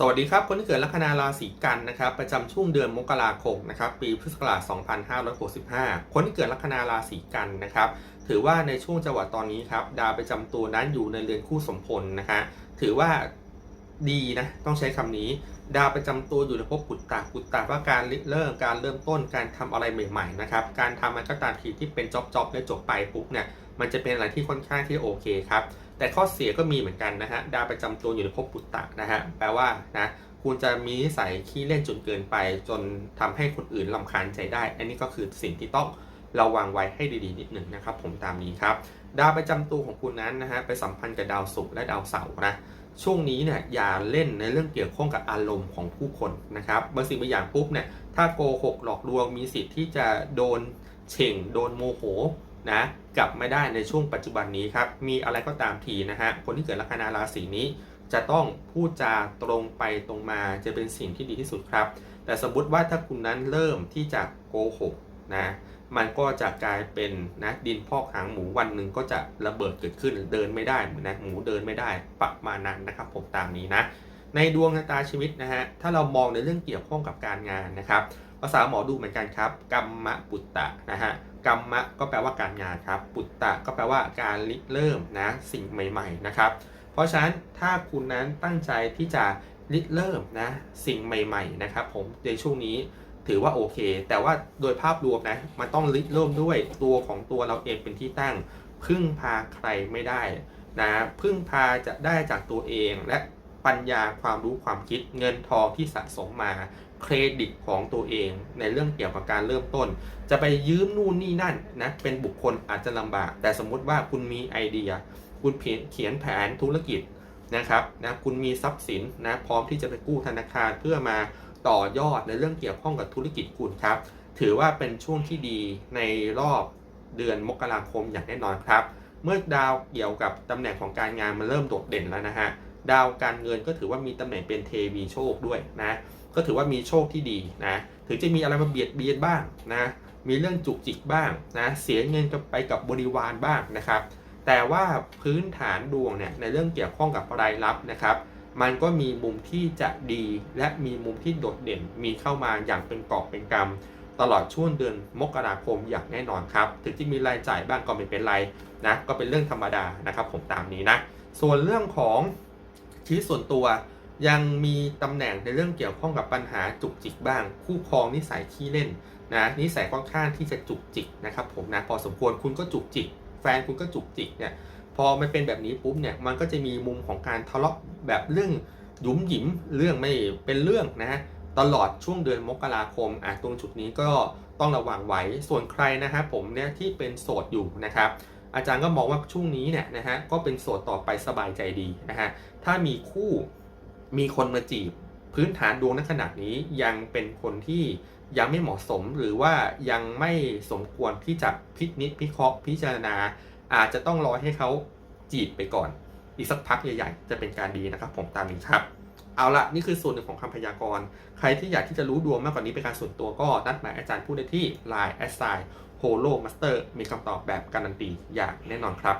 สวัสดีครับ คนที่เกิดลัคนาราศีกันนะครับประจำช่วงเดือนมกราคมนะครับปีพุทธศักราช 2565 คนที่เกิดลัคนาราศีกันนะครับถือว่าในช่วงจังหวะตอนนี้ครับดาวประจำตัวนั้นอยู่ในเรือนคู่สมพลนะฮะถือว่า ดีนะต้องใช้คำนี้ ดาวประจำตัวอยู่ในภพปุตตะปุตตะว่าการริเริ่มการเริ่มต้นการทำอะไรใหม่ๆนะครับการทำมันก็ตามทีที่เป็นจ็อบจ็อบแล้วจบไปปุ๊บเนี่ยมันจะเป็นอะไรที่ค่อนข้างที่โอเคครับแต่ข้อเสียก็มีเหมือนกันนะฮะดาวประจำตัวอยู่ในภพปุตตะนะฮะแปลว่านะคุณจะมีนิสัยขี้เล่นจนเกินไปจนทำให้คนอื่นลำคาญใจได้ อันนี้ก็คือสิ่งที่ต้อง ระวังไว้ให้ดีๆนิดหนึ่งนะครับผมตามนี้ครับดาวประจำตัวของคุณนั้นนะฮะไปสัมพันธ์กับดาวศุกร์และดาวเสาร์นะช่วงนี้เนี่ยอย่าเล่นในเรื่องเกี่ยวข้องกับอารมณ์ของผู้คนนะครับบางสิ่งบางอย่างปุ๊บเนี่ยถ้าโกหกหลอกลวงมีสิทธิ์ที่จะโดนเฉ่งโดนโมโหนะกลับไม่ได้ในช่วงปัจจุบันนี้ครับมีอะไรก็ตามทีนะฮะคนที่เกิดลัคนาราศีนี้จะต้องพูดจาตรงไปตรงมาจะเป็นสิ่งที่ดีที่สุดครับ แต่สมมติว่าถ้าคุณนั้นเริ่มที่จะโกหกนะ มันก็จะกลายเป็นนะดินพอกหางหมูวันหนึ่งก็จะระเบิดเกิดขึ้นเดินไม่ได้เหมือนนะหมูเดินไม่ได้ประมาณนั้นนะครับผมตามนี้นะ ในดวงชะตาชีวิตนะฮะถ้าเรามองในเรื่องเกี่ยวข้องกับการงานนะครับ ภาษาหมอดูเหมือนกันครับกรรมปุตตะนะฮะกรรมะก็แปลว่าการงานครับ ปุตตะก็แปลว่าการริเริ่มนะสิ่งใหม่ๆนะครับ เพราะฉะนั้นถ้าคุณนั้นตั้งใจที่จะริเริ่มนะสิ่งใหม่ ๆ นะครับ ผมในช่วงนี้ ถือว่าโอเค แต่ว่าโดยภาพรวมนะ มันต้องริเริ่มด้วยตัวของตัวเราเองเป็นที่ตั้ง พึ่งพาใครไม่ได้นะพึ่งพาจะได้จากตัวเองและปัญญาความรู้ความคิดเงินทองที่สะสมมาเครดิตของตัวเองในเรื่องเกี่ยวกับการเริ่มต้น จะไปยืมนู่นนี่นั่นนะเป็นบุคคลอาจจะลำบาก แต่สมมุติว่าคุณมีไอเดีย คุณเขียนแผนธุรกิจนะครับนะคุณมีทรัพย์สินนะพร้อมที่จะไปกู้ธนาคารเพื่อมาต่อยอดในเรื่องเกี่ยวข้องกับธุรกิจคุณครับ ถือว่าเป็นช่วงที่ดีในรอบเดือนมกราคมอย่างแน่นอนครับ เมื่อดาวเกี่ยวกับตำแหน่งของการงานมันเริ่มโดดเด่นแล้วนะฮะดาวการเงินก็ถือว่ามีตำแหน่งเป็นเทวีโชคด้วยนะก็ถือว่ามีโชคที่ดีนะถึงจะมีอะไรมาเบียดเบียนบ้างนะมีเรื่องจุกจิกบ้างนะเสียเงินกับไปกับบริวารบ้างนะครับ แต่ว่าพื้นฐานดวงเนี่ยในเรื่องเกี่ยวข้องกับรายรับนะครับ มันก็มีมุมที่จะดีและมีมุมที่โดดเด่นมีเข้ามาอย่างเป็นกอบเป็นกำตลอดช่วงเดือนมกราคมอย่างแน่นอนครับ ถึงจะมีรายจ่ายบ้างก็ไม่เป็นไรนะก็เป็นเรื่องธรรมดานะครับผมตามนี้นะส่วนเรื่องของชีวิตส่วนตัวยังมีตำแหน่งในเรื่องเกี่ยวข้องกับปัญหาจุกจิกบ้าง คู่ครองนิสัยขี้เล่นนะนิสัยค่อนข้างที่จะจุกจิกนะครับผมนะพอสมควรคุณก็จุกจิก แฟนคุณก็จุกจิกเนี่ย พอมันเป็นแบบนี้ปุ๊บเนี่ยมันก็จะมีมุมของการทะเลาะแบบเรื่องหยุมหยิมเรื่องไม่เป็นเรื่องนะตลอดช่วงเดือนมกราคมอะตรงจุดนี้ก็ต้องระวังไว้ส่วนใครนะครับผมเนี่ยที่เป็นโสดอยู่นะครับ อาจารย์ก็มองว่าช่วงนี้เนี่ยนะฮะก็เป็นโสดต่อไปสบายใจดีนะฮะถ้ามีคู่มีคนมาจีบ พื้นฐานดวงในขนาดนี้ยังเป็นคนที่ยังไม่เหมาะสมหรือว่ายังไม่สมควรที่จะพิจิตพิเคราะห์พิจารณา อาจจะต้องรอให้เขาจีบไปก่อน อีกสักพักใหญ่ๆ จะเป็นการดีนะครับ ผมตามนี้ครับ เอาละนี่คือส่วนหนึ่งของคำพยากรณ์ ใครที่อยากที่จะรู้ดวงมากกว่านี้เป็นการส่วนตัวก็นัดหมายอาจารย์พูดได้ที่ Line แอสไซน์โฮโลมาสเตอร์มีคำตอบแบบการันตีอย่างแน่นอนครับ